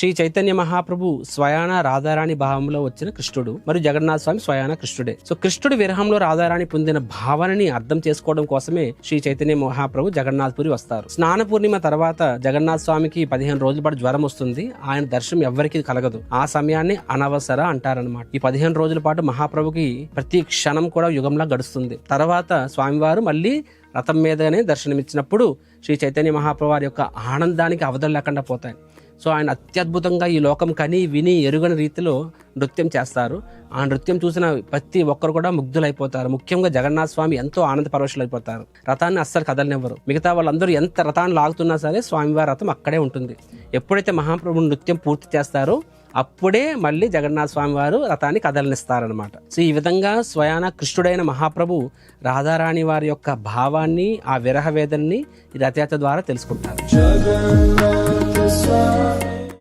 శ్రీ చైతన్య మహాప్రభు స్వయాన రాధారాణి భావంలో వచ్చిన కృష్ణుడు మరియు జగన్నాథ స్వామి స్వయాన కృష్ణుడే. సో కృష్ణుడి విరహంలో రాధారాణి పొందిన భావనని అర్థం చేసుకోవడం కోసమే శ్రీ చైతన్య మహాప్రభు జగన్నాథ్పురి వస్తారు. స్నాన పూర్ణిమ తర్వాత జగన్నాథ స్వామికి పదిహేను రోజుల పాటు జ్వరం వస్తుంది. ఆయన దర్శనం ఎవ్వరికీ కలగదు. ఆ సమయాన్ని అనవసర అంటారనమాట ఈ పదిహేను రోజుల పాటు మహాప్రభుకి ప్రతి క్షణం కూడా యుగంలా గడుస్తుంది. తర్వాత స్వామివారు మళ్ళీ రథం మీదనే దర్శనమిచ్చినప్పుడు శ్రీ చైతన్య మహాప్రభు వారి యొక్క ఆనందానికి అవధులు లేకుండా పోతాయి. సో ఆయన అత్యద్భుతంగా ఈ లోకం కని విని ఎరుగని రీతిలో నృత్యం చేస్తారు. ఆ నృత్యం చూసిన ప్రతి ఒక్కరు కూడా ముగ్ధులైపోతారు. ముఖ్యంగా జగన్నాథ స్వామి ఎంతో ఆనంద పరవశులైపోతారు రథాన్ని అస్సలు కదలనివ్వరు. మిగతా వాళ్ళందరూ ఎంత రథాన్ని లాగుతున్నా సరే స్వామివారి రథం అక్కడే ఉంటుంది. ఎప్పుడైతే మహాప్రభు నృత్యం పూర్తి చేస్తారో అప్పుడే మళ్ళీ జగన్నాథ స్వామి వారు రథాన్ని కదలనిస్తారనమాట సో ఈ విధంగా స్వయాన కృష్ణుడైన మహాప్రభు రాధారాణి వారి యొక్క భావాన్ని ఆ విరహ వేదనని ఈ రథయాత్ర ద్వారా తెలుసుకుంటారు.